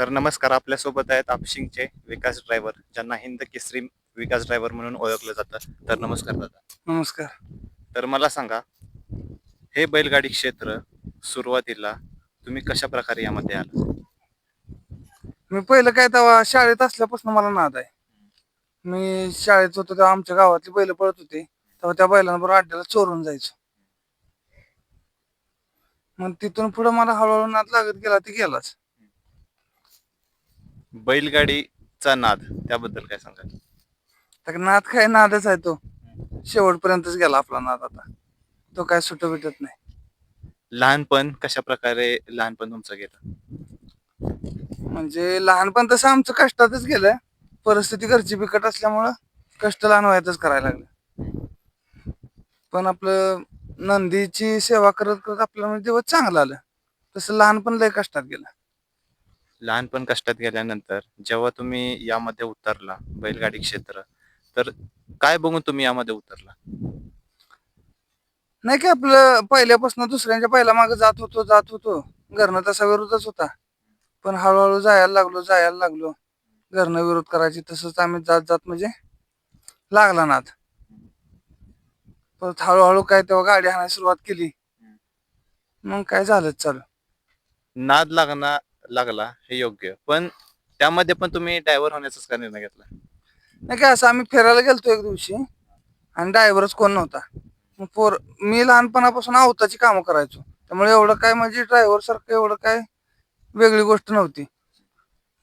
तर नमस्कार आपल्यासोबत आहेत आपशिंगचे विकास ड्रायव्हर ज्यांना हिंद केसरी विकास ड्रायव्हर म्हणून ओळखलं जातं. तर नमस्कार दादा. नमस्कार. तर मला सांगा हे बैलगाडी क्षेत्र सुरुवातीला तुम्ही कशा प्रकारे यामध्ये आला मी पहिलं काय तेव्हा शाळेत असल्यापासून मला नाद आहे. मी शाळेत होतो तेव्हा आमच्या गावातली बैल पळत होते. तेव्हा त्या बैलांबरोबर अड्ड्याला चोरून जायचो. मग तिथून पुढे मला हळूहळू नाद लागत गेला ते गेलाच. बैलगाडीचा नाद त्याबद्दल काय सांगाल? तर नाद काय नादच आहे तो. शेवटपर्यंतच गेला आपला नाद आता. तो काय सुट भेटत नाही. लहानपण कशा प्रकारे लहानपण तुमचं गेलं? म्हणजे लहानपण तसं आमचं कष्टातच गेलं. परिस्थिती घरची बिकट असल्यामुळं कष्ट लहान वयातच करायला लागलं. पण आपलं नंदीची सेवा करत करत आपल्याला म्हणजे दिवस चांगलं आलं. तसं लहानपण लय कष्टात गेलं. लहानपण कष्टात गेल्यानंतर जेव्हा तुम्ही यामध्ये उतरला बैलगाडी क्षेत्र तर काय बघून तुम्ही यामध्ये उतरला? नाही की आपलं पहिल्यापासून दुसऱ्यांच्या पहिल्या मागे जात होतो जात होतो. घरनं तसा विरोधच होता. पण हळूहळू जायला लागलो जायला लागलो. घरनं विरोध करायची तसंच आम्ही जात जात म्हणजे लागला नाद. परत हळूहळू काय तेव्हा गाडी हाणायला सुरुवात केली. मग काय झालंच चालू. नाद लागना लागला हे योग्य. पण त्यामध्ये पण तुम्ही ड्रायव्हर होण्याचाच का निर्णय घेतला? नाही काय असं आम्ही फिरायला गेलतो एक दिवशी आणि ड्रायव्हरच कोण नव्हता. मग पोर मी लहानपणापासून आवताची कामं करायचो. त्यामुळे एवढं काय म्हणजे ड्रायव्हर सारखं एवढं काय वेगळी गोष्ट नव्हती.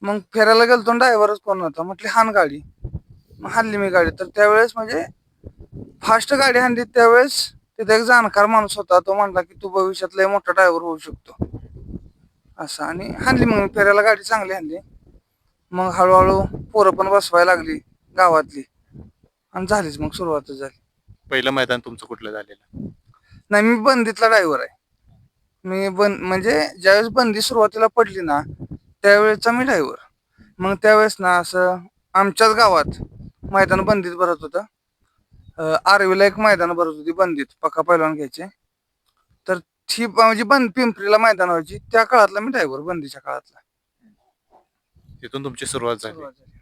मग फिरायला गेलतो ड्रायव्हरच कोण नव्हता. म्हटली हान गाडी. मग हाणली मी गाडी. तर त्यावेळेस म्हणजे फास्ट गाडी हाणली त्यावेळेस तिथे एक जाणकार माणूस होता तो म्हणला की तू भविष्यात लय मोठा ड्रायव्हर होऊ शकतो. असं. आणि हाणली मग मी फिरायला गाडी चांगली हाणली. मग हळूहळू पोरं पण बसवायला लागली गावातली. आणि झालीच मग सुरुवातच झाली. पहिलं मैदान तुमचं कुठलं झालेलं? नाही मी बंदीतला ड्रायव्हर आहे. मी बंद म्हणजे ज्यावेळेस बंदी सुरुवातीला पडली ना त्यावेळेसचा मी ड्रायव्हर. मग त्यावेळेस ना असं आमच्याच गावात मैदान बंदीत भरत होतं. अं, आर्वीला एक मैदान भरत होती बंदीत पक्का पैलवान घ्यायचे. ती म्हणजे बंद पिंपरीला मैदान व्हायची त्या काळातला मी ड्रायव्हर बंदीच्या काळातला. तिथून तुमची सुरुवात झाली. सुरुवात झाली.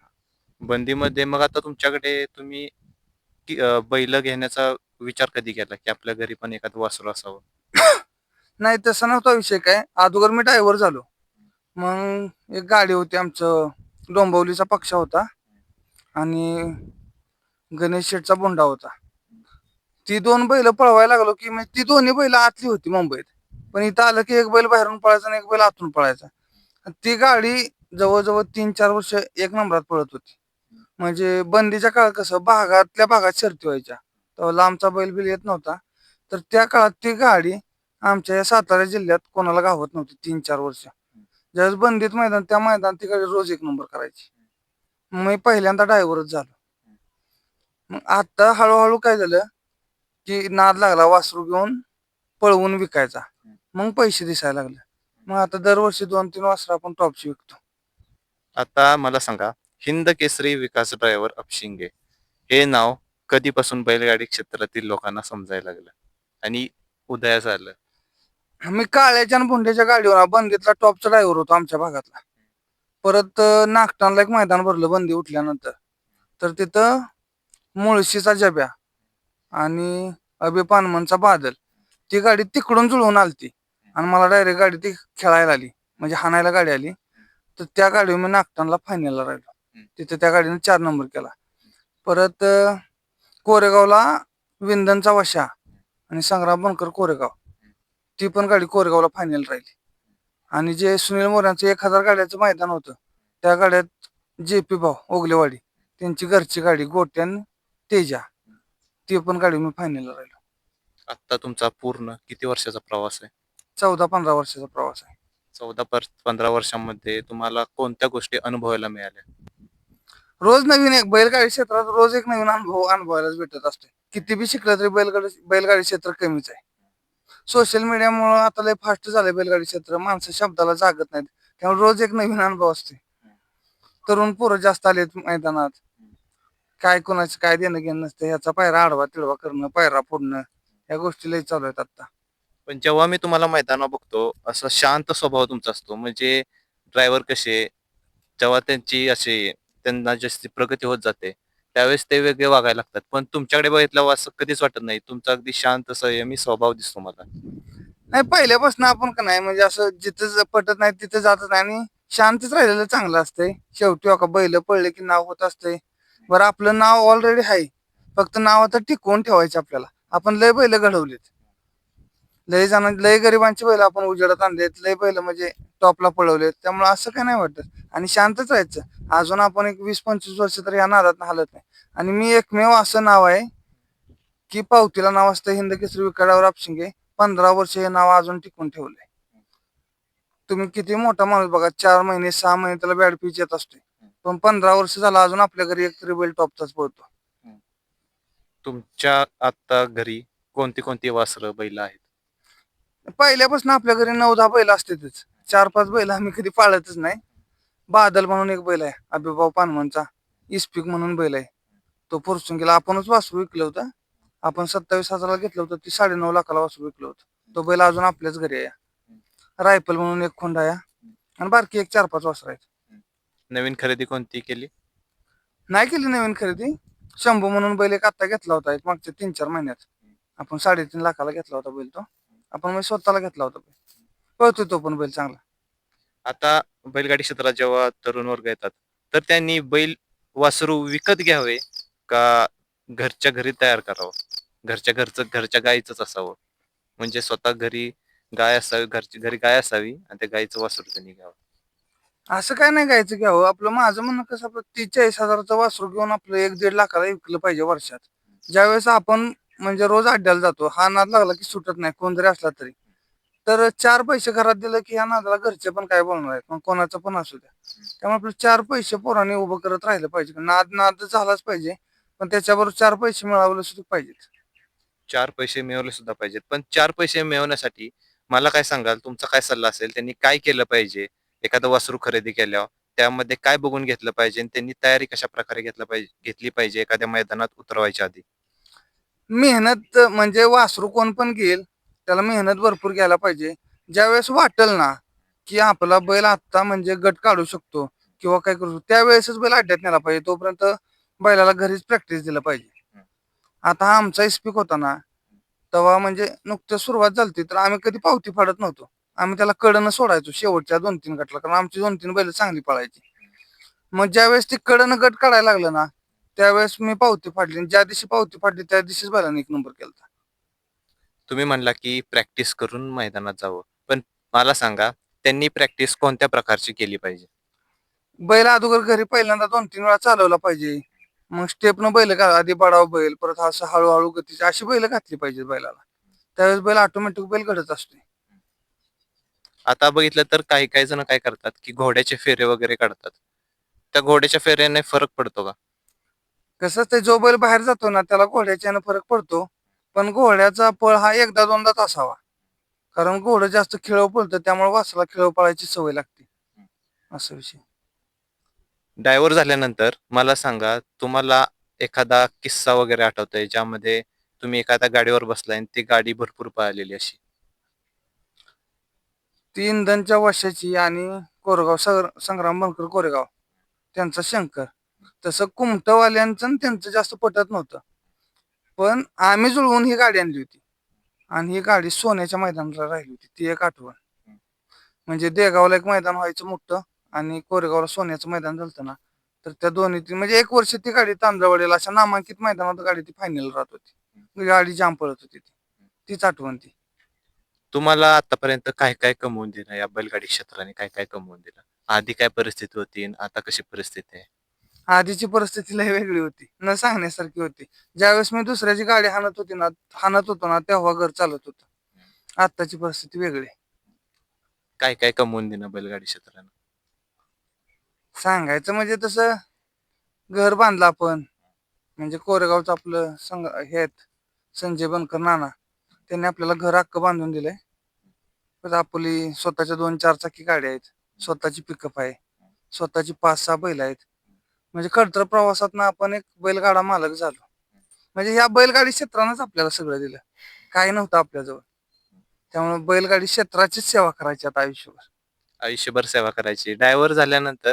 बंदीमध्ये मग आता तुमच्याकडे तुम्ही की- अं, बैल घेण्याचा विचार कधी केला? की आपल्या घरी पण एखादं वासरू असावं? नाही तसा नव्हता विषय काय. अगोदर मी ड्रायव्हर झालो. मग एक गाडी होती आमचं डोंबवलीचा पक्ष होता. आणि गणेश शेठचा बोंडा होता. ती दोन बैल पळवायला लागलो की म्हणजे ती दोन्ही बैल आतली होती मुंबईत. पण इथं आलं की एक बैल बाहेरून पळायचा आणि एक बैल आतून पळायचा. ती गाडी जवळजवळ तीन चार वर्ष एक नंबरात पळत होती. म्हणजे बंदीच्या काळात कसं भागातल्या भागात शर्ती व्हायच्या. तेव्हा लांबचा बैल बिल येत नव्हता. तर त्या काळात ती गाडी आमच्या या सातारा जिल्ह्यात कोणाला गावत नव्हती तीन चार वर्ष. ज्यावेळेस बंदीत मैदान त्या मैदान ती गाडी रोज एक नंबर करायची. मग मी पहिल्यांदा ड्रायव्हरच झालो. मग आता हळूहळू काय झालं? की नाद लागला वासरू घेऊन पळवून विकायचा. मग पैसे दिसायला लागले. मग आता दरवर्षी दोन तीन वासरं आपण टॉपची विकतो. आता मला सांगा हिंद केसरी विकास ड्रायव्हर अपशिंगे हे नाव कधीपासून बैलगाडी क्षेत्रातील लोकांना समजायला लागलं? आणि उदयास आलं मी काळ्याच्या आणि भुंड्याच्या गाडीवर बंदीतला टॉपचा ड्रायव्हर होतो आमच्या भागातला. परत अं, एक मैदान भरलं बंदी उठल्यानंतर. तर तिथं मुळशीचा जब्या आणि अभि पानमनचा बादल. ती गाडी तिकडून जुळवून आलती. आणि मला डायरेक्ट गाडी ती खेळायला आली. म्हणजे हाणायला गाडी आली. तर त्या गाडीवर मी नागटांना फायनलला राहिलो. तिथे त्या गाडीने चार नंबर केला. परत कोरेगावला विंदनचा वशा आणि संग्राम बनकर कोरेगाव. ती पण गाडी कोरेगावला फायनल राहिली. आणि जे सुनील मोऱ्यांचं एक हजार गाड्याचं मैदान होतं त्या गाड्यात जे पी भाऊ ओगलेवाडी त्यांची घरची गाडी गोट्यान तेजा. ती पण गाडी मी फायनलला राहिलो. आता तुमचा पूर्ण किती वर्षाचा प्रवास आहे? चौदा पंधरा वर्षाचा प्रवास आहे. चौदा पर- पंधरा वर्षांमध्ये तुम्हाला कोणत्या गोष्टी अनुभवायला मिळाल्या? रोज नवीन एक बैलगाडी क्षेत्रात रोज एक नवीन अनुभव अनुभवायलाच भेटत असतो. किती बी शिकलं तरी बैलगाडी बैलगाडी क्षेत्र कमीच आहे. सोशल मीडियामुळे आता लय फास्ट झालंय बैलगाडी क्षेत्र. माणसं शब्दाला जागत नाहीत. त्यामुळे रोज एक नवीन अनुभव असते. तरुण पोरं जास्त आलेत मैदानात. काय कोणाचं काय देणं घेणं नसतं ह्याचा पायरा आडवा तिडवा करणं पायरा फोडणं या गोष्टी लय चालू आहेत आता पण जेव्हा मी तुम्हाला मैदानावर बघतो असं शांत स्वभाव तुमचा असतो. म्हणजे ड्रायव्हर कसे जेव्हा त्यांची अशी त्यांना जास्ती प्रगती होत जाते त्यावेळेस ते वेगळे वागायला लागतात. पण तुमच्याकडे बघितलं असं कधीच वाटत नाही. तुमचा अगदी शांत संयमी स्वभाव दिसतो मला. नाही पहिल्यापासून आपण का नाही म्हणजे असं जिथं ज- पटत नाही तिथं जातच नाही. आणि शांतच राहिलेलं चांगलं असतंय. शेवटी हो का बैल पडले की नाव होत असतंय. बरं आपलं नाव ऑलरेडी आहे. फक्त नाव आता टिकवून ठेवायचं आपल्याला. आपण लय बैल घडवलेत. लय जण लय गरिबांची बैल आपण उजेडात आणलेत. लय बैल म्हणजे टॉपला पळवलेत. त्यामुळे असं काय नाही वाटत. आणि शांतच राहायचं. अजून आपण एक वीस पंचवीस वर्ष तर या नादात हालत नाही. आणि मी एकमेव असं नाव आहे की पावतीला नाव असतं हिंद केसरी विकाडावर आपशिंगे. पंधरा वर्ष हे नाव अजून टिकून ठेवलंय. तुम्ही किती मोठा माणूस बघा. चार महिने सहा महिने त्याला बॅड पीच येत असते पण पंधरा वर्ष झाला अजून आपल्या घरी एक तरी बैल टॉपचाच पळतो. तुमच्या आता घरी कोणती कोणती वासरं बैल आहेत? पहिल्यापासून आपल्या घरी नऊ दहा बैल असतातच चार पाच बैल आम्ही कधी पाळतच नाही. बादल म्हणून एक बैल आहे अभिभाव पानमनचा. इस्पिक म्हणून बैल आहे. तो फुरसून आपणच वासरू विकलं होतं. आपण सत्तावीस हजाराला घेतलं होतं ती साडेनऊ लाखाला वासरू विकलं होतं. तो बैल अजून आपल्याच घरी आहे. रायफल म्हणून एक खोंड आहे. आणि बारकी एक चार पाच वासर आहेत. नवीन खरेदी कोणती केली? नाही केली नवीन खरेदी. शंभू म्हणून बैल एक आत्ता घेतला होता एक मागच्या तीन चार महिन्यात. आपण साडेतीन लाखाला घेतला होता बैल तो. आपण मी स्वतःला घेतला होता बैल. पळतोय तो पण बैल चांगला. आता बैलगाडी क्षेत्रात जेव्हा तरुण वर्ग येतात तर त्यांनी बैल वासरू विकत घ्यावे का घरच्या घरी तयार करावं? घरच्या घरचं घरच्या गाईचंच असावं. म्हणजे स्वतः घरी गाय असावी घरची घरी गाय असावी आणि त्या गाईचं वासरू त्यांनी घ्यावं. असं काय नाही घ्यायचं घ्यावं आपलं माझं म्हणणं कसं आपलं तीस चाळीस हजाराचं वासरू घेऊन आपलं एक दीड लाखाला विकलं पाहिजे वर्षात. ज्यावेळेस आपण म्हणजे रोज अड्ड्याला जातो हा नाद लागला की सुटत नाही कोण जरी असला तरी. तर चार पैसे घरात दिलं की ह्या नादाला घरचे पण काय बोलणार आहेत? मग कोणाचं पण असू द्या. त्यामुळे आपलं चार पैसे पोरांनी उभं करत राहिलं पाहिजे. नाद नाद झालाच पाहिजे पण त्याच्याबरोबर चार पैसे मिळावले सुद्धा पाहिजेत. चार पैसे मिळवले सुद्धा पाहिजेत. पण चार पैसे मिळवण्यासाठी मला काय सांगाल? तुमचा काय सल्ला असेल? त्यांनी काय केलं पाहिजे? एखादं वासरू खरेदी केल्यावर त्यामध्ये काय बघून घेतलं पाहिजे आणि त्यांनी तयारी कशा प्रकारे घेतलं पाहिजे घेतली पाहिजे एखाद्या मैदानात उतरवायच्या आधी? मेहनत म्हणजे वासरू कोण पण घेईल त्याला मेहनत भरपूर घ्यायला पाहिजे. ज्यावेळेस वाटेल ना की आपला बैल आत्ता म्हणजे गट काढू शकतो किंवा काय करू शकतो त्यावेळेसच बैल अड्ड्यात नेला पाहिजे. तोपर्यंत बैलाला घरीच प्रॅक्टिस दिलं पाहिजे. आता आमचा इस्पिक होता ना तेव्हा म्हणजे नुकतं सुरुवात झाली तर आम्ही कधी पावती फाडत नव्हतो. आम्ही त्याला कडनं सोडायचो शेवटच्या दोन तीन गटला कारण आमची दोन तीन बैल चांगली पळायची. मग ज्यावेळेस ती कडनं गट काढायला लागलं ना त्यावेळेस मी पावती फाडली आणि ज्या दिवशी पावती फाडली त्या दिवशीच बैलाने एक नंबर केला तुम्ही म्हणला की प्रॅक्टिस करून मैदानात जावं पण मला सांगा त्यांनी प्रॅक्टिस कोणत्या प्रकारची केली पाहिजे? बैल अगोदर घरी पहिल्यांदा दोन तीन वेळा चालवला पाहिजे. मग स्टेपनं बैल घा आधी बडाव बैल परत असं हळूहळू गतीचे अशी बैल घातली पाहिजे बैलाला. त्यावेळेस बैल ऑटोमॅटिक बैल घडत असते आता बघितलं तर काही काही जण काय करतात की घोड्याचे फेरे वगैरे काढतात. त्या घोड्याच्या फेऱ्याने फरक पडतो का? कसं ते जो बैल बाहेर जातो ना त्याला घोड्याच्यानं फरक पडतो. पण घोड्याचा पळ हा एकदा दोनदाच असावा. कारण घोडं जास्त खेळव पळतं त्यामुळे वासला खेळव पळायची सवय लागते. असा विषय. डायव्हर झाल्यानंतर मला सांगा तुम्हाला एखादा किस्सा वगैरे आठवतोय ज्यामध्ये तुम्ही एखाद्या गाडीवर बसलाय आणि ती गाडी भरपूर पळालेली अशी? ती इंधनच्या वशाची आणि कोरेगाव सर- संग्राम बनकर कोरेगाव. त्यांचा शंकर. तसं कुमटवाल्यांचं आणि त्यांचं जास्त पटत नव्हतं. पण आम्ही जुळवून ही गाडी आणली होती. आणि ही गाडी सोन्याच्या मैदानाला राहिली होती. ती एक आठवण. म्हणजे देगावला एक मैदान व्हायचं मोठं आणि कोरेगावला सोन्याचं मैदान झालं ना तर त्या दोन्ही म्हणजे एक वर्ष ती गाडी तांदळवाडीला अशा नामांकित मैदानात गाडी ती फायनल राहत होती. गाडी जाम पळत होती ती. तीच आठवण ती. तुम्हाला आतापर्यंत काय काय कमवून दिलं? या बैलगाडी क्षेत्राने काय काय कमवून दिलं? आधी काय परिस्थिती होती आणि आता कशी परिस्थिती आहे? आधीची परिस्थिती लय वेगळी होती. न सांगण्यासारखी होती. ज्यावेळेस मी दुसऱ्याची गाडी हाणत होती ना हाणत होतो ना तेव्हा घर चालत होतं. आत्ताची परिस्थिती वेगळी आहे. काय काय कमवून दिलं बैलगाडी क्षेत्रानं? सांगायचं म्हणजे तसं घर बांधलं आपण. म्हणजे कोरेगावचं आपलं संग हे आहेत संजय बनकर नाना. त्यांनी आपल्याला घर हक्क बांधून दिलंय. परत आपली स्वतःच्या दोन चार चाकी गाड्या आहेत. स्वतःची पिकअप आहे. स्वतःची पाच सहा बैल आहेत. म्हणजे खडतर प्रवासात आपण एक बैलगाडा मालक झालो. म्हणजे ह्या बैलगाडी क्षेत्रानंच आपल्याला सगळं दिलं. काही नव्हतं आपल्याजवळ. त्यामुळे बैलगाडी क्षेत्राचीच सेवा करायची आता आयुष्यभर. आयुष्यभर सेवा करायची. ड्रायव्हर झाल्यानंतर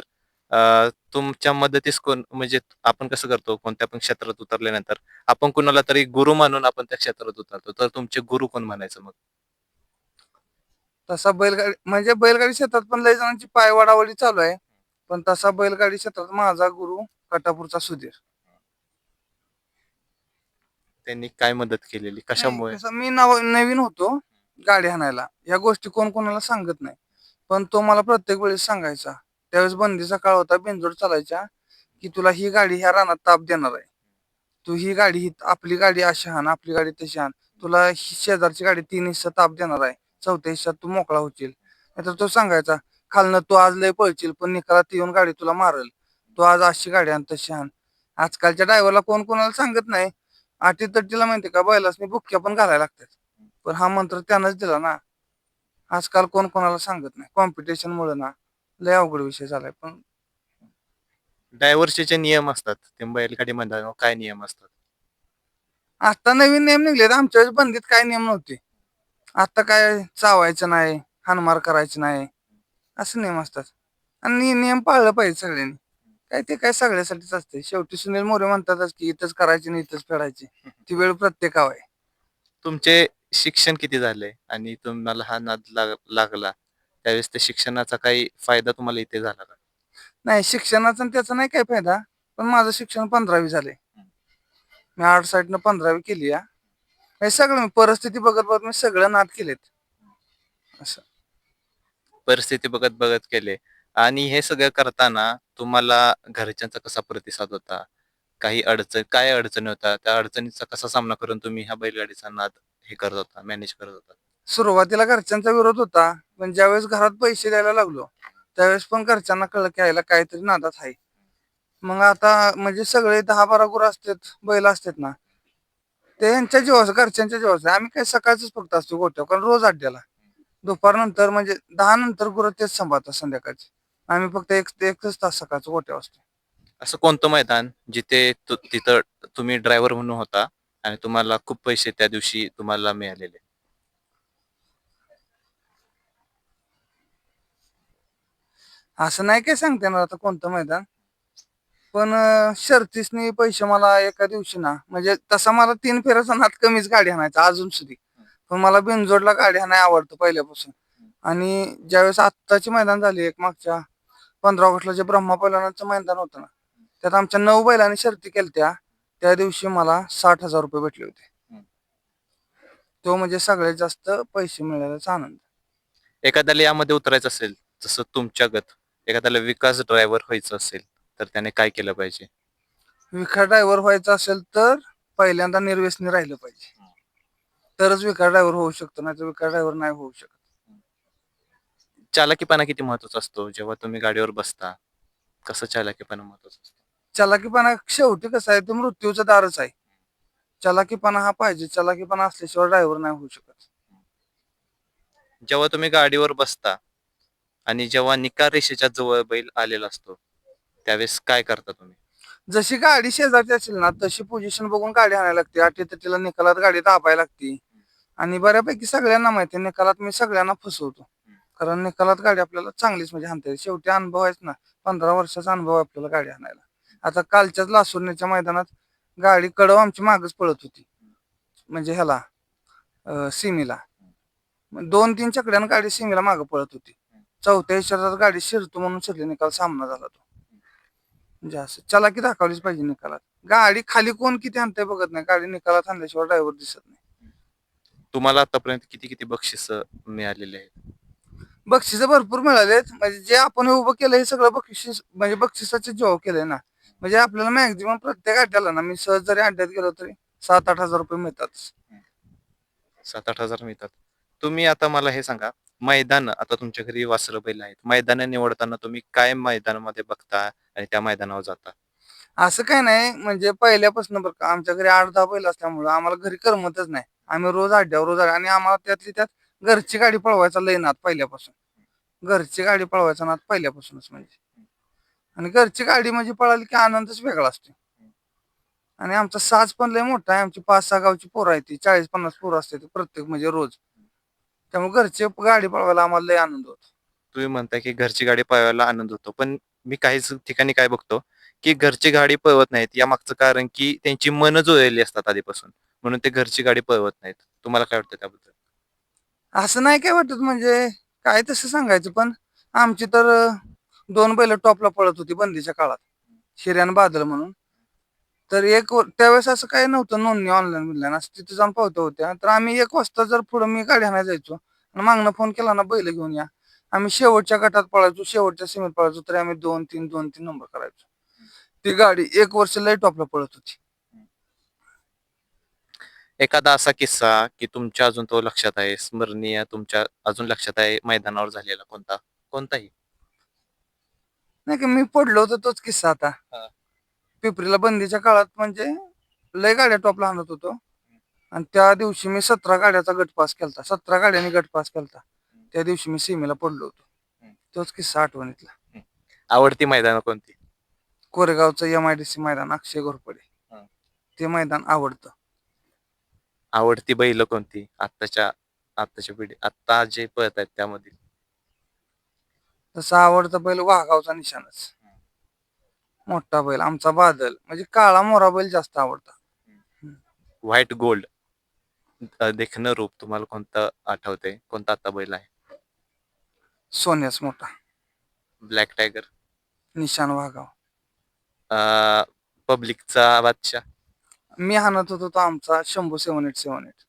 तुमच्या मदतीस कोण म्हणजे आपण कसं करतो कोणत्या पण क्षेत्रात उतरल्यानंतर आपण कुणाला तरी गुरु मानून आपण त्या क्षेत्रात उतरतो तर तुमचे गुरु कोण म्हणायचं मग? तसा बैलगाडी म्हणजे बैलगाडी क्षेत्रात पण लय जणांची पायवाडावडी चालू आहे पण तसा बैलगाडी क्षेत्रात माझा गुरु कटापूरचा सुधीर. त्यांनी काय मदत केलेली? कशामुळे? मी नव- नवीन होतो गाडी हाणायला या गोष्टी कोण कोणाला सांगत नाही पण तो मला प्रत्येक वेळेस सांगायचा. त्यावेळेस बंदीचा काळ होता बेंजोड चालायच्या की तुला ही गाडी ह्या रानात ताप देणार आहे. तू ही गाडी ही आपली गाडी अशी हाण आपली गाडी तशी हाण तुला ही शेजारची गाडी तीन हिस्सा ताप देणार आहे. चौथ्या हिस्सात तू मोकळा होशील. नाहीतर तो सांगायचा खालनं तू आज लय पळशील पण निकालात येऊन गाडी तुला मारल. तू आज अशी गाडी आण तशी आण आजकालच्या ड्रायव्हरला कोण कोणाला सांगत नाही. अटी तटीला माहिती का बैलासनी बुक्क्या पण घालायला लागतात. पण हा मंत्र त्यानंच दिला ना. आजकाल कोण कोणाला सांगत नाही. कॉम्पिटिशन मुळे ना. लय अवघड विषय झालाय पण ड्रायव्हरचे जे नियम असतात ते बैलगाडी मैदानावर काय नियम असतात? आता नवीन नियम निघलेत आमच्या वेळेस बंदीत काय नियम नव्हते. आता काय चावायचं नाही हानमार करायचं नाही असे नियम असतात. आणि नियम पाळलं पाहिजे सगळ्यांनी. काय ते काय सगळ्यासाठीच असते शेवटी सुनील मोरे म्हणतातच की इथंच करायचे आणि इथंच फेडायचे. ती वेळ प्रत्येकावर आहे. तुमचे शिक्षण किती झाले आणि तुम्हाला हा नाद लाग- लागला. त्यावेळेस त्या शिक्षणाचा काही फायदा तुम्हाला इथे झाला का? नाही शिक्षणाचा आणि त्याचा नाही काय फायदा पण माझं शिक्षण पंधरावी झाले. मी आर्ट साईडनं पंधरावी केली या हे सगळं मी परिस्थिती बघत बघत मी सगळं नाद केलेत. असं. परिस्थिती बघत बघत केले. आणि हे सगळं करताना तुम्हाला घरच्यांचा कसा प्रतिसाद होता? काही अडचण काय अडचणी होता त्या अडचणीचा कसा सामना करून तुम्ही ह्या बैलगाडीचा नाद हे करत होता मॅनेज करत होता? सुरुवातीला घरच्यांचा विरोध होता पण ज्यावेळेस घरात पैसे द्यायला लागलो त्यावेळेस पण घरच्यांना कळलं की आईला काहीतरी नादात आहे. मग आता म्हणजे सगळे दहा बारा गुरु असतात बैल असतात ना ते यांच्या जीवास घरच्यांच्या जीवास आम्ही काय सकाळच फक्त असतो गोट्या कारण रोज अड्ड्याला दुपारनंतर म्हणजे दहा नंतर गुरं तेच सांभाळतात संध्याकाळचे. आम्ही फक्त एक एकच तास सकाळचं गोट्या असतो. असं कोणतं मैदान जिथे तु- तिथं तुम्ही ड्रायव्हर म्हणून होता आणि तुम्हाला खूप पैसे त्या दिवशी तुम्हाला मिळालेले? असं नाही काय सांगते ना आता कोणतं मैदान. पण शर्तीसनी पैसे मला एका दिवशी ना म्हणजे तसा मला तीन फेऱ्याचा नात कमीच गाडी आणायचा अजून सुधी. पण मला बिनजोडला गाडी आणाय आवडतं पहिल्यापासून. आणि ज्यावेळेस आत्ताची मैदान झाली एक मागच्या पंधरा ऑगस्टला जे ब्रह्मा पैलवानाचं मैदान होतं ना त्यात आमच्या नऊ बैलांनी शर्ती केलत्या त्या दिवशी मला साठ हजार रुपये भेटले होते. तो म्हणजे सगळ्यात जास्त पैसे मिळाल्याचा आनंद. एखाद्याला यामध्ये उतरायचं असेल जसं तुमच्यागत एखाद्याला विकास ड्रायव्हर व्हायचं असेल तर त्याने काय केलं पाहिजे? विखा ड्रायव्हर व्हायचा असेल तर पहिल्यांदा निर्व्यसनी राहिलं पाहिजे. तरच विका ड्रायव्हर होऊ शकतो नाही तर विका ड्रायव्हर नाही होऊ शकत. चालाकीपणा किती महत्त्वाचा असतो? जेव्हा तुम्ही गाडीवर बसता कसं चालाकीपणा महत्त्वाचा असतो? चलाकीपणा शेवटी कसं आहे तो मृत्यूचा दारच आहे. चलाकीपणा हा पाहिजे चलाकीपणा असल्याशिवाय ड्रायव्हर नाही होऊ शकत. जेव्हा तुम्ही गाडीवर बसता आणि जेव्हा निकार रेषेच्या जवळ बैल आलेला असतो त्यावेळेस काय करता तुम्ही? जशी गाडी शेजारची असेल ना तशी पोझिशन बघून गाडी आणायला लागते. अटी तिला निकालात गाडी दाबायला लागते. आणि बऱ्यापैकी सगळ्यांना माहिती आहे निकालात मी सगळ्यांना फसवतो. कारण निकालात गाडी आपल्याला चांगलीच म्हणजे आणता येईल. शेवटी अनुभव आहेच ना पंधरा वर्षाचा अनुभव आहे आपल्याला गाडी आणायला. आता कालच्याच लासुरण्याच्या मैदानात गाडी कडव आमची मागच पळत होती. म्हणजे ह्याला सिमीला. दोन तीन चकड्यानं गाडी सिमीला मागं पळत होती. चौथ्या इशारात गाडी शिरतो म्हणून शिरली निकाल सामना झाला तो. म्हणजे असं चला की दाखवलीच पाहिजे निकालात. गाडी खाली कोण किती आणतंय बघत नाही. गाडी निकालात आणल्याशिवाय ड्रायव्हर दिसत नाही. तुम्हाला आतापर्यंत किती किती बक्षीस मिळालेले आहेत? बक्षिस भरपूर मिळालेत. म्हणजे जे आपण हे उभं केलं हे सगळं बक्षीस म्हणजे बक्षिसाचे जॉब केलंय ना म्हणजे आपल्याला मॅक्झिमम प्रत्येक अड्ड्याला ना मी सहज जरी अड्ड्यात गेलो तरी सात आठ हजार रुपये मिळतात सात आठ हजार मिळतात. तुम्ही आता मला हे सांगा मैदान आता तुमच्या घरी वासरं बैल आहेत. मैदान निवडताना तुम्ही काय मैदानामध्ये बघता आणि त्या मैदानावर जाता? असं काय नाही. म्हणजे पहिल्यापासून बरं का आमच्या घरी आठ दहा बैल असल्यामुळं आम्हाला घरी करमतच नाही. आम्ही रोज आड्यावर रोज आणि आम्हाला त्यातली त्यात घरची गाडी पळवायचा लय नाद पहिल्यापासून. घरची गाडी पळवायचा नाद पहिल्यापासूनच म्हणजे. आणि घरची गाडी म्हणजे पळाली की आनंदच वेगळा असतो. आणि आमचा साज पण लय मोठा आहे. आमची पाच सहा गावची पोरं आहे ती. चाळीस पन्नास पोरं असते प्रत्येक म्हणजे रोज. त्यामुळे घरची गाडी पळवायला आम्हाला लय आनंद होतो. तुम्ही म्हणता की घरची गाडी पळवायला आनंद होतो. पण मी काहीच ठिकाणी काय बघतो की घरची गाडी पळवत नाहीत या मागचं कारण की त्यांची मन जुळलेली असतात आधीपासून. म्हणून ते घरची गाडी पळवत नाहीत. तुम्हाला काय वाटतं त्याबद्दल? असं नाही काय वाटत म्हणजे काय तसं सांगायचं पण आमची तर दोन बैल टॉपला पळत होती बंदीच्या काळात. शिर्यान बादल म्हणून. तर एक वर- त्यावेळेस असं काही नव्हतं नोंदणी ऑनलाईन बिनलाईन असं तिथे जाऊन पावत्या होत्या. तर आम्ही एक वाजता जर पुढे मी गाडी आणायला जायचो आणि मागणं फोन केला ना बैल घेऊन या. आम्ही शेवटच्या गटात पळायचो शेवटच्या सीमेत पळायचो तरी आम्ही दोन तीन दोन तीन नंबर करायचो. ती गाडी एक वर्ष लय टॉपला पळत होती. एखादा असा किस्सा की तुमच्या अजून तो लक्षात आहे स्मरणीय तुमच्या अजून लक्षात आहे मैदानावर झालेला कोणता? कोणताही? नाही का मी पडलो होतो तोच किस्सा आता. हा. पिपरीला बंदीच्या काळात म्हणजे लय गाड्या टॉपला आणत होतो. आणि त्या दिवशी मी सतरा गाड्याचा गट पास केलता. सतरा गाड्यांनी गट पास केलता. त्या दिवशी मी सीमेला पडलो होतो. तोच किस्सा आठवणीतला. आवडती मैदान कोणती? कोरेगावचं एम आय डी सी मैदान अक्षय घोरपडे. ते मैदान आवडतं. आवडती बैल कोणती? आत्ताच्या आत्ताच्या पिढी आत्ता जे पळत आहेत त्यामध्ये तसं आवडतं बैल वाघावचा निशाणच. मोठा बैल आमचा बादल. म्हणजे काळा मोरा बैल जास्त आवडता. व्हाईट गोल्ड देखणं रूप तुम्हाला कोणतं आठवते कोणता आता बैल आहे? सोन्याच मोठा. ब्लॅक टायगर निशाण वाघाव. पब्लिकचा बादशाह. मी हाणत होतो तो आमचा Shambhu seven eight seven eight.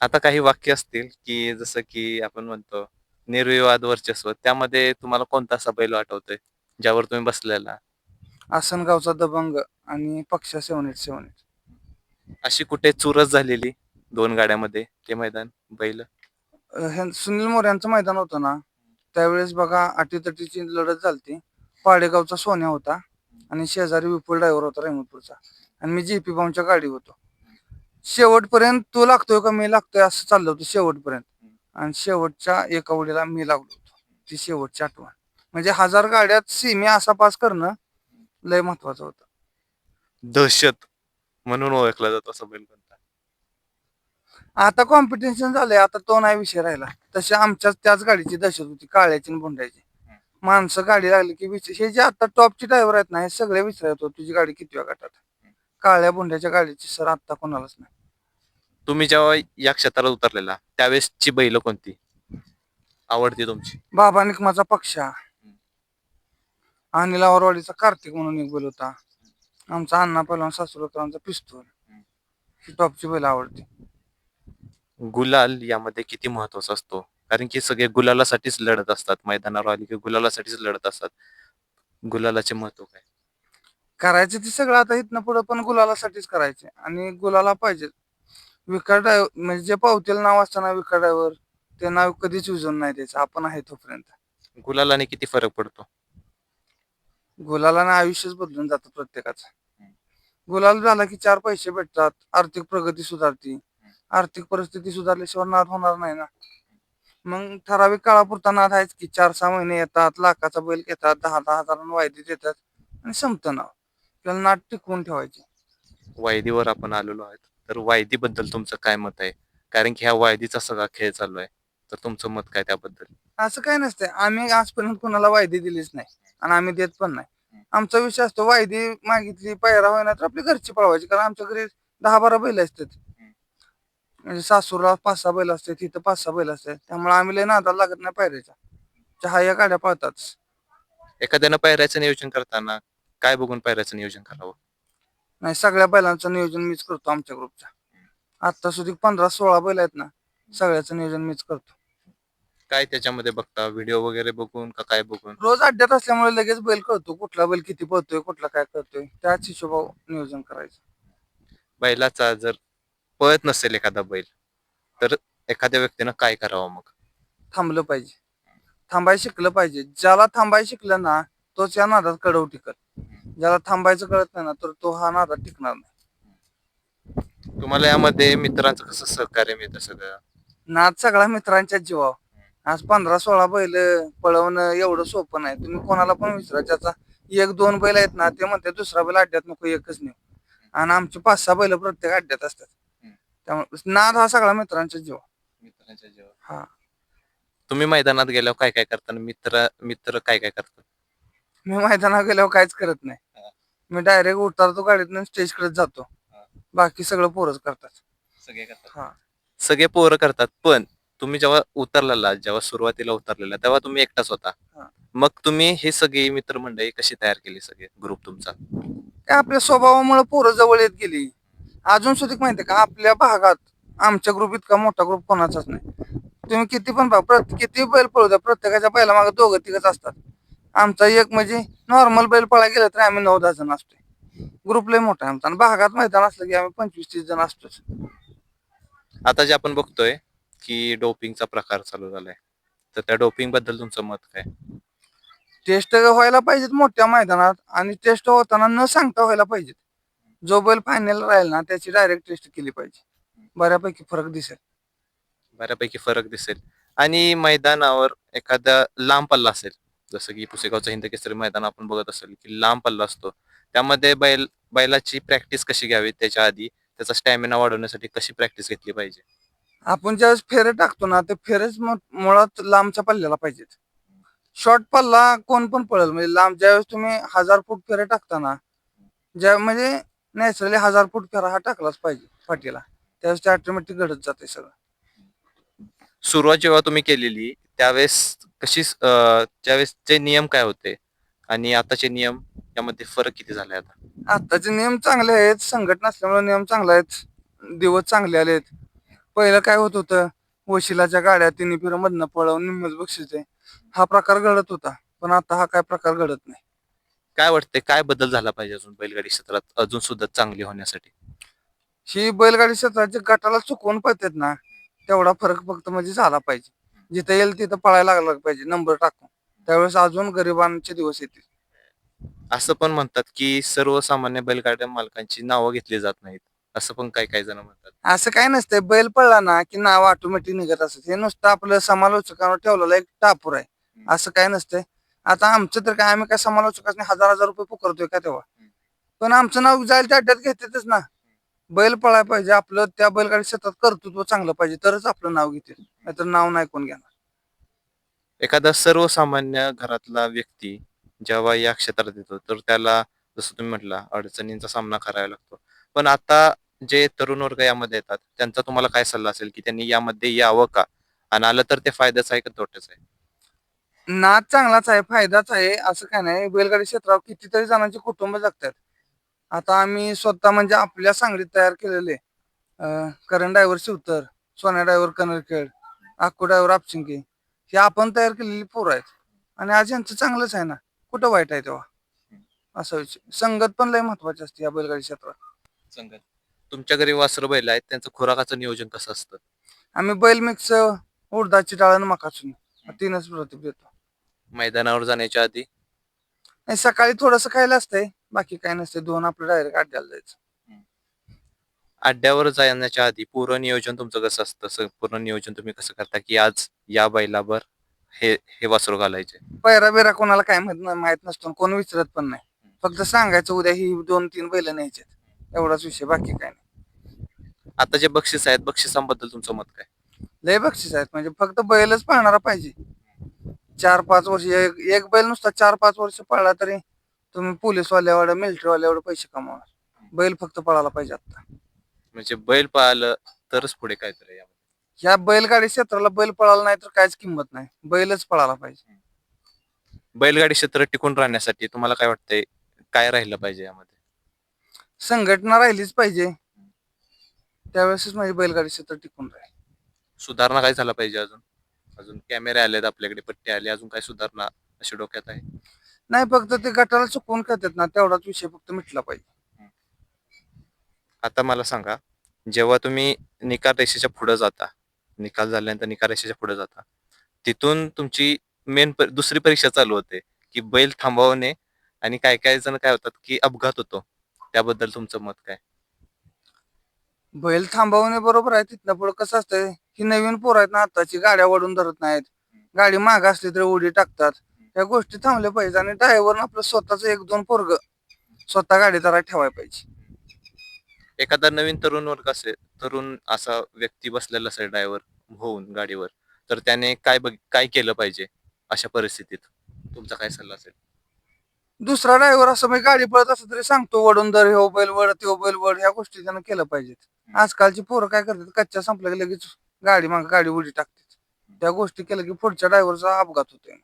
आता काही वाक्य असतील की जसं की आपण म्हणतो निर्विवाद वर्चस्व. त्यामध्ये तुम्हाला कोणता असा बैल आठवतोय? ज्यावर तुम्ही बसलेला. आसनगावचा दबंग आणि पक्षा सेवन एट सेवन एट अशी कुठे चुरस झालेली दोन गाड्यामध्ये ते मैदान बैल? हे सुनील मोऱ्यांचं मैदान होतं ना त्यावेळेस बघा अटीतटीची लढत झालती. पाडेगावचा सोन्या होता आणि शेजारी विपुल ड्रायव्हर होता रेहमतपूरचा. आणि मी जीपी बाऊंच्या गाडी होतो. शेवटपर्यंत तो लागतोय का मी लागतोय असं चाललं होतं शेवटपर्यंत. आणि शेवटच्या एका उडीला मी लागलो होतो. ती शेवटची आठवण. म्हणजे हजार गाड्यात सीमे असा पास करणं लय महत्वाचं होतं. दहशत म्हणून ओळखला जातो असं बैल कोणता आता कॉम्पिटिशन झालंय आता तो नाही विषय राहिला. तशी आमच्याच त्याच गाडीची दहशत होती काळ्याची आणि भोंड्याची माणसं गाडी लागली की विचार हे जे आता टॉपचे ड्रायव्हर आहेत ना हे सगळे विचारत होते तुझी गाडी किती गटात. काळ्या भोंड्याच्या गाडीची सर आता कोणालाच नाही. तुम्ही जेव्हा या क्षेत्रात उतरलेला त्यावेळेसची बैल कोणती? आवडती तुमची? बाबा निकमाचा पक्षा. अनिल आवरवाडीचा कार्तिक म्हणून एक बैल होता. आमचा अण्णा पहिलवान सासूरकरांचा पिस्तूल. ही टॉपची बैल आवडते. गुलाल यामध्ये किती महत्त्वाचा असतो? कारण की सगळे गुलालासाठीच लढत असतात. मैदानावर आली की गुलालासाठीच लढत असतात. गुलालाचे महत्त्व काय? करायचे ते सगळं आता इथनं पुढे पण गुलालासाठीच करायचे. आणि गुलाला पाहिजे. विका ड्रायव्हर म्हणजे जे पावतील नाव असताना विका ड्रायव्हर ते नाव कधीच विजून नाही द्यायचं. आपण आहे तोपर्यंत. गुलालाने किती फरक पडतो? गुलालाने आयुष्यच बदलून जातं प्रत्येकाचं. गुलाल झाला की चार पैसे भेटतात. आर्थिक प्रगती सुधारती. आर्थिक परिस्थिती सुधारल्याशिवाय नाद होणार नाही ना. मग ठराविक काळापुरता नाद आहेच की चार सहा महिने येतात लाखाचा बैल घेतात दहा दहा हजारांना वायदे देतात आणि संपतं नाव. त्याला नाद टिकवून ठेवायचे. वायदीवर आपण आलेलो आहोत. तर वायदीबद्दल तुमचं काय मत आहे? कारण की ह्या वायदीचा सगळा खेळ चालू आहे. तर तुमचं मत काय त्याबद्दल? असं काय नसतंय. आम्ही आजपर्यंत कोणाला वायदी दिलीच नाही. आणि आम्ही देत पण नाही. आमचा विषय असतो वायदी मागितली पैरा होईना तर आपली घरची पळवायची. कारण आमच्या घरी दहा बारा बैल असतात. म्हणजे सासूरला पाच सहा बैल असतात तिथं पाच सहा बैल असतात. त्यामुळे आम्ही लय नादाला लागत नाही पायऱ्याच्या. चहा या गाड्या पळतात एखाद्यानं पायऱ्याचं नियोजन करताना काय बघून पायऱ्याचं नियोजन करावं? नाही सगळ्या बैलांचं नियोजन मीच करतो आमच्या ग्रुपच्या आता सुधी पंधरा सोळा बैल आहेत ना सगळ्याचं नियोजन मीच करतो. काय त्याच्यामध्ये बघता? व्हिडिओ वगैरे बघून का काय बघून? रोज अड्ड्यात असल्यामुळे लगेच बैल कळतो. कुठला बैल किती पळतोय कुठला काय करतोय त्याच हिशोबा नियोजन करायचं. बैलाचा जर पळत नसेल एखादा बैल तर एखाद्या व्यक्तीनं काय करावं मग? थांबलं पाहिजे. थांबायला शिकलं पाहिजे. ज्याला थांबायला शिकलं ना तोच या नादात कडव टिकत ज्याला थांबायचं कळत नाही ना तर तो हा नादात टिकणार नाही. तुम्हाला यामध्ये मित्रांचं कसं सहकार्य मिळतं सगळं? नाद सगळा मित्रांच्या जीवावर. आज पंधरा सोळा बैल पळवणं एवढं सोपं नाही. तुम्ही कोणाला पण विचारा ज्याचा एक दोन बैल आहेत ना ते म्हणते दुसरा बैल अड्ड्यात नको एकच नेऊ. आणि आमचे पाच सहा बैल प्रत्येक अड्ड्यात असतात. त्यामुळे नाद हा सगळा मित्रांच्या जीवा मित्रांच्या जेव्हा हा. तुम्ही मैदानात गेल्यावर काय काय करता? मित्र मित्र काय काय करतात? मी मैदानावर गेल्यावर काहीच करत. नाही. मी डायरेक्ट उतरतो गाडीतून स्टेजकडे जातो. हा. बाकी सगळं पोरच करतात. सगळे करतात. हा. सगळे पोरं करतात पण तुम्ही जेव्हा उतरलेला जेव्हा सुरुवातीला उतरलेला तेव्हा तुम्ही एकटाच होता. हा. मग तुम्ही हे सगळे मित्रमंडळी कशी तयार केली सगळे? ग्रुप तुमचा? काय आपल्या स्वभावामुळे पोरं जवळ येत गेली. अजून सुद्धा माहितीये का? आपल्या भागात आमच्या ग्रुप इतका मोठा ग्रुप कोणाचाच नाही. तुम्ही किती पण प्रत किती बैल पळू द्या प्रत्येकाच्या बैला मागे दोघं तिघच असतात. आमचा एक म्हणजे नॉर्मल बैल पळा गेला तर आम्ही नऊ दहा जण असतोय. ग्रुप लय मोठा आहे आमचा. आणि भागात मैदान असलं की आम्ही पंचवीस तीस जण असतोच. आता जे आपण बघतोय की डोपिंगचा प्रकार चालू झालाय. तर त्या डोपिंगबद्दल तुमचं मत काय? टेस्ट व्हायला पाहिजेत मोठ्या मैदानात आणि टेस्ट होताना न सांगता व्हायला पाहिजेत. जो बैल फायनल राहील ना त्याची डायरेक्ट टेस्ट केली पाहिजे. बऱ्यापैकी फरक दिसेल. बऱ्यापैकी फरक दिसेल. आणि मैदानावर एखादा लांब पल्ला असेल जसं की पुसेगावचं हिंद केसरी मैदान आपण बघत असेल की लांब पल्ला असतो. त्यामध्ये बैल बैलाची प्रॅक्टिस कशी घ्यावी त्याच्या आधी त्याचा स्टॅमिना वाढवण्यासाठी कशी प्रॅक्टिस घेतली पाहिजे? आपण ज्यावेळेस फेरे टाकतो ना ते फेरेच मुळात लांबच्या पल्ल्याला पाहिजेत. शॉर्ट पल्ला कोण पण पळेल म्हणजे लांब ज्यावेळेस तुम्ही हजार फूट फेरे टाकता ना ज्या म्हणजे नॅचरली हजार फूट फेरा हा टाकलाच पाहिजे फाटीला. त्यावेळेस ते ऑटोमॅटिक घडत जाते सगळं. सुरुवात जेव्हा तुम्ही केलेली त्यावेळेस कशी अं, त्यावेळेसचे नियम काय होते? आणि आताचे नियम यामध्ये फरक किती झाले आता? आताचे नियम चांगले आहेत संघटना असल्यामुळे नियम चांगले आहेत दिवस चांगले आलेत. पहिलं काय होत होतं वशिलाच्या गाड्या तिन्ही फिरं मधनं पळवून निम्मच बक्षीस. आहे हा प्रकार घडत होता पण आता हा काय प्रकार घडत नाही. काय वाटते काय बदल झाला पाहिजे अजून बैलगाडी क्षेत्रात अजून सुद्धा चांगली होण्यासाठी? ही बैलगाडी क्षेत्राच्या गटाला चुकवून पळतात ना तेवढा फरक फक्त म्हणजे झाला पाहिजे. जिथं येईल तिथं पळायला लागला पाहिजे नंबर टाकून. त्यावेळेस अजून गरिबांचे दिवस येतील. असं पण म्हणतात की सर्वसामान्य बैलगाड्या मालकांची नावं घेतली जात नाहीत. असं पण काही काही जण म्हणतात. असं काय नसतंय. बैल पडला ना की नाव ऑटोमॅटिक निघत असत. हे नुसतं आपलं समालोचकांवर ठेवलेलं एक टापूर आहे. असं काय नसतंय. आता आमचं तर काय आम्ही काय समालोचकांनी हजार हजार रुपये पुकारतोय का तेव्हा? पण आमचं नाव जायला त्या अड्ड्यात घेतातच ना. बैल पळायला पाहिजे. आपलं त्या बैलगाडी क्षेत्रात कर्तृत्व चांगलं पाहिजे. तरच आपलं नाव घेतील. नाहीतर नाव नाही कोण घेणार. एखादा सर्वसामान्य घरातला व्यक्ती जेव्हा या क्षेत्रात येतो तर त्याला जसं तुम्ही म्हटला अडचणींचा सामना करावा लागतो. पण आता जे तरुण वर्ग यामध्ये येतात त्यांचा तुम्हाला काय सल्ला असेल की त्यांनी यामध्ये यावं का? आणि आलं तर ते फायद्याचं आहे का तोट्याचं आहे? नाद चांगलाच आहे फायदाच आहे असं काय नाही. बैलगाडी क्षेत्रावर कितीतरी जणांचे कुटुंब जगतात. आता आम्ही स्वतः म्हणजे आपल्या सांगलीत तयार केलेले अं, Karan driver Shivtar Sonya driver Kanarkhed Akku driver Apshinge हे आपण तयार केलेली पोरं आहेत. आणि आज यांचं चांगलंच आहे ना. कुठं वाईट आहे तेव्हा? असा विषय संगत पण लय महत्वाची असते या बैलगाडी क्षेत्रात. संगत. तुमच्या घरी वासर बैल आहेत त्यांचं खुराकाचं नियोजन कसं असतं? आम्ही बैल मिक्स उडदाची डाळ आणि मकाचून तीनच प्रतीक देतो. मैदानावर जाण्याच्या आधी? आणि सकाळी थोडस खायला असतंय बाकी काय नसते दोन आपलं डायरेक्ट अड्ड्याला जायचं. अड्ड्यावर जाण्याच्या आधी पूर्ण नियोजन तुमचं कसं असतं? पूर्ण नियोजन तुम्ही कसं करता की आज या बैलावर हे हे वासरू घालायचे? पैरा बिरा कोणाला काय माहीत न- माहीत नसतो कोण विचारत पण नाही. फक्त सांगायचं उद्या ही दोन तीन बैल न्यायचे एवढाच विषय बाकी काय नाही. आता जे बक्षीस आहेत बक्षिसांबद्दल तुमचं मत काय? लय बक्षीस आहेत म्हणजे फक्त बैलच पळणारा पाहिजे. चार पाच वर्ष एक एक बैल नुसता चार पाच वर्ष पळला तरी तुम्ही पोलीसवाल्यावर मिलिटरीवाल्यावर पैसे कमावणार. बैल फक्त पळायला पाहिजे आता. म्हणजे बैल पाळलं तरच पुढे काहीतरी. ह्या बैलगाडी क्षेत्राला बैल पळाला नाही तर काहीच किंमत नाही. बैलच पळायला पाहिजे. बैलगाडी क्षेत्र टिकून राहण्यासाठी तुम्हाला काय वाटतंय? काय राहिलं पाहिजे यामध्ये? संघटना राहिलीच पाहिजे. त्यावेळेसच माझी बैलगाडी क्षेत्र टिकून राहील. सुधारणा काय झाला पाहिजे अजून? अजून कॅमेरे आलेत आपल्याकडे पट्टे आले अजून काय सुधारणा अशी डोक्यात आहे? नाही फक्त ते गटाला चुकवून खेळतात ना तेवढाच विषय फक्त मिटला पाहिजे. आता मला सांगा जेव्हा तुम्ही निकाल रेषेच्या पुढे जाता निकाल झाल्यानंतर निकाल रेषेच्या पुढे जाता तिथून तुमची मेन दुसरी परीक्षा चालू होते की बैल थांबवणे आणि काय काय जण काय होतात की अपघात होतो. त्याबद्दल तुमचं मत काय? बैल थांबवणे बरोबर आहे तिथनं पुढे कसं असतंय ही नवीन पोर आहेत ना आताची गाड्या वडून धरत नाहीत. गाडी माग असली तरी उडी टाकतात. या गोष्टी थांबल्या पाहिजे आणि ड्रायव्हर आपलं स्वतःच एक दोन पोरग स्वतः गाडी जरा ठेवायला पाहिजे. एखादा नवीन तरुण वर्ग असेल तरुण असा व्यक्ती बसलेला असेल ड्रायव्हर होऊन गाडीवर तर त्याने काय बघ काय केलं पाहिजे अशा परिस्थितीत? तुमचा काय सल्ला असेल? दुसरा ड्रायव्हर असं मी गाडी पळत असं तरी सांगतो वडून दर ह्यो बैल वड त्यो बैल वड ह्या गोष्टी त्यानं केलं पाहिजेत. आजकालची पोरं काय करतात कच्च्या संपल्या की लगेच गाडी माग गाडी उडी टाकतात. त्या गोष्टी केल्या की पुढच्या ड्रायव्हरचा अपघात होतोय.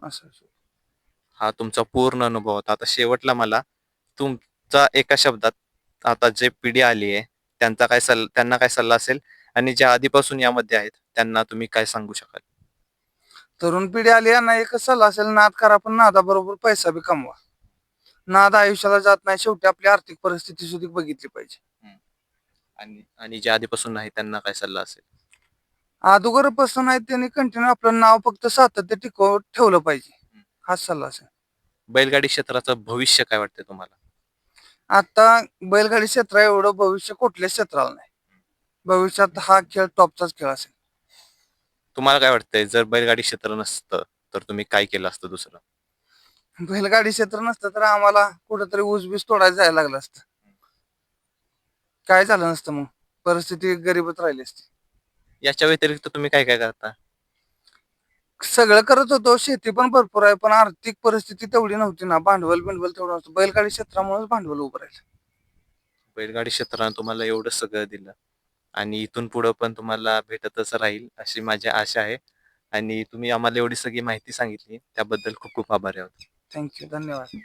असं असं. हा तुमचा पूर्ण अनुभव होता. आता शेवटला मला तुमचा एका शब्दात आता जे पिढी आली आहे त्यांचा काय सल्ला त्यांना काय सल्ला असेल? आणि ज्या आधीपासून यामध्ये आहेत त्यांना तुम्ही काय सांगू शकाल? तरुण पिढी आली यांना एकच सल्ला असेल नाद करा पण नादाबरोबर पैसा बी कमवा. नाद आयुष्याला जात नाही शेवटी आपली आर्थिक परिस्थिती सुद्धा बघितली पाहिजे. आणि आणि ज्या आधीपासून नाही त्यांना काय सल्ला असेल? अगोदरपासून आहे त्यांनी कंटिन्यू आपलं नाव फक्त सातत्य टिकवत ठेवलं पाहिजे. हाच सल्ला असेल. बैलगाडी क्षेत्राचं भविष्य काय वाटतं तुम्हाला? आता बैलगाडी क्षेत्र एवढं भविष्य कुठल्याच क्षेत्राला नाही. भविष्यात हा खेळ टॉपचाच खेळ असेल. तुम्हाला काय वाटतंय? जर बैलगाडी क्षेत्र नसतं तर तुम्ही काय केलं असतं दुसरं? बैलगाडी क्षेत्र नसतं तर आम्हाला कुठंतरी ऊस बीस तोडायला जायला लागलं असतं. काय झालं नसतं मग? परिस्थिती गरीबच राहिली असती. याच्या व्यतिरिक्त तुम्ही काय काय करता? सगळं करत होतो. शेती पण भरपूर आहे पण आर्थिक परिस्थिती तेवढी नव्हती ना. भांडवल बिंडवल तेवढं नव्हतं. बैलगाडी क्षेत्रामुळेच भांडवल उभं राहिलं. बैलगाडी क्षेत्रानं तुम्हाला एवढं सगळं दिलं. आणि इथून पुढं पण तुम्हाला भेटतच राहील अशी माझी आशा आहे. आणि तुम्ही आम्हाला एवढी सगळी माहिती सांगितली त्याबद्दल खूप खूप आभारी आहोत. थँक्यू धन्यवाद.